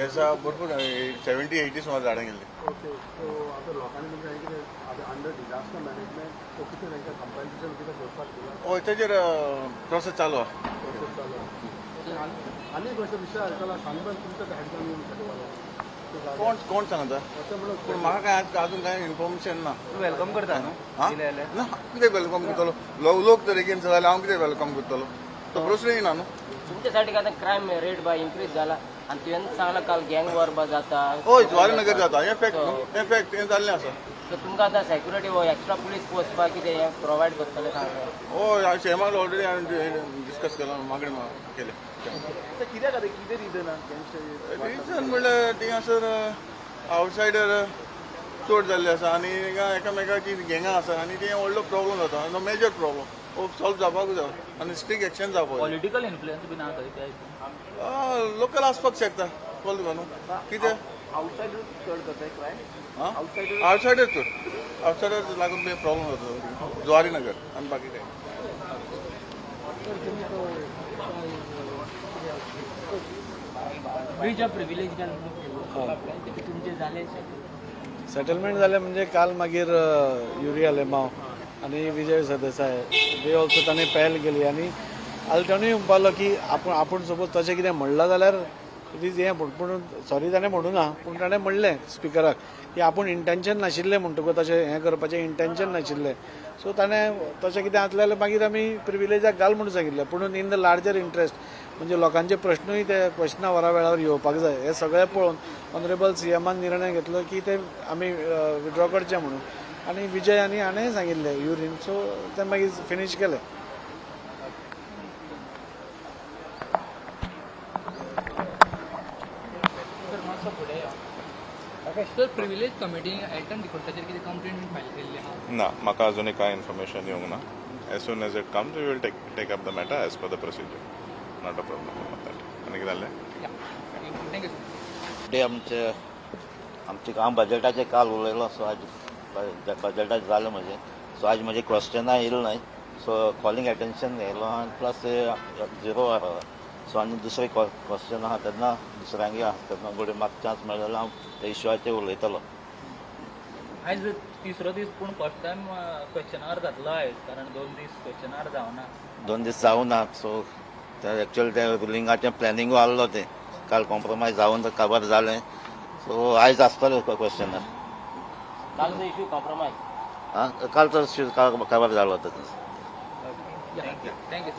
त्याचा भरपूर seventy eighty सुमार झाडां गेली. ओके सो आता लोकांनी म्हणजे सांगितलें की आता अंडर मॅनेजमेंट सो कितें तांकां कितें करपाक दिला हय तेजेर प्रोसेस चालू आहा. प्रोसेस चालू आहा. आनी- आनी एक असो विशय आयकला शानबान तुमच्या हॅडगान येवन शकतालो कोण कोण सांगता? पूण म्हाका काय आज- अजून काय इन्फॉर्मेशन ना? वेलकम करता न्हू हा? ना कितें वेलकम करतलो लोक एगेन जाल्यार हांव कितें वेलकम करतलो तो प्रश्नय ना? न्हू तुमच्यासाठी आता क्राईम रेट बा इन्क्रीज झाला? आणि तुवें सांगला काल गँग वॉर बा जाता. हय ज्वारीनगर जाता. हें. फॅक्ट न्हू हें फॅक्ट हें जाल्लें आसा तर तुमकां आतां सेक्युरिटी वो एक्स्ट्रा पुलीस पोस्ट बा कितें हें प्रोवायड करतले सांगता हय शेमाक ऑलरेडी हांवें डिस्कस केला मागणी केलें. कित्याक आतां कितें रिजन आहा रिजन म्हणल्यार थिंगासर आवटसायडर चड जाल्ले आसा आनी एकामेकाची गँगां आसा आनी तें व्हडलो प्रॉब्लम जाता नो मेजर प्रॉब्लम सॉल्व जावपाक जाय आनी स्ट्रिक्ट एक्शन जावपाक जाय पॉलिटिकल इन्फ्लुएन्स बी ना थंय त्या लोकल आसपाक शकता कळ्ळें तुका न्हू कितें आउटसायडर चड जाता क्रायम हां? आवटसायडर चड आवटसायडर लागून ते प्रॉब्लम जाता ज्वारी नगर आनी बाकी काय? ब्रीच ऑफ प्रिविलेज तुमचे झाले. सेटलमेंट जालें म्हणजे काल मागीर अ, युरिया लेमाव आनी विजय सरदेसाय दे ऑल्सो ताणें पॅल केली आनी आल्टोनूय म्हणपालो की आपूण आपूण सपोज तशें कितें म्हणलां जाल्यार इट इज हें पूण पूण सॉरी ताणें म्हणूं ना पूण ताणें म्हणलें स्पिकराक की आपूण इंटेन्शन नाशिल्लें म्हणटकूच तशें हें करपाचें इंटेन्शन नाशिल्लें. सो ताणें तशें कितें आसलें जाल्यार मागीर आमी प्रिविलेजाक घाल म्हणून सांगिल्लें पूण इन द लार्जर इंट्रस्ट म्हणजे लोकांचे प्रश्नूय ते क्वेश्चना वरा वेळार येवपाक जाय. हे सगळें पळोवन ऑनरेबल सी एमान निर्णय घेतलो की ते आमी विड्रॉ करचे म्हणून. आनी विजय आनी हाणें सांगिल्लें युरीन. सो तें मागीर फिनीश केलें सर प्रिविलेज कमिटी एल्टन रिपोर्टाचेर कितें कंप्लेंट फायल केल्ली आहा? ना म्हाका अजूनय कांय इन्फॉर्मेशन येवंक ना. As soon as it comes we will take take up the matter as per the procedure not a problem आनी कितें जालें आमचे आमचे हांव बजेटाचेर काल उलयलो सो आज बजेटाचें जालें म्हजें सो आज म्हजे क्वेश्चनां येयले नाय सो कॉलिंग एटेन्शन येयलो आनी प्लस झिरो वर सो आनी दुसरे क्वेश्चन आहा तेन्ना दुसऱ्यांगे आहा. तेन्ना गोडे म्हाका चान्स मेळ्ळो जाल्यार हांव त्या उलयतलो आयज तिसरो दीस पूण फर्स्ट टायम क्वेश्चनार जातलो आयज कारण दोन दीस क्वेश्चनार जावना दोन दीस जावं ना. सो ते एक्चुअली ते रुलिंगाचें प्लॅनिंगूय आसलो तें काल कॉम्प्रोमायज जावन कवर जालें सो आयज आसतलें क्वेश्चनार कालचो इश्यू कॉम्प्रोमायज आं काल जालो होता. Thank you thank you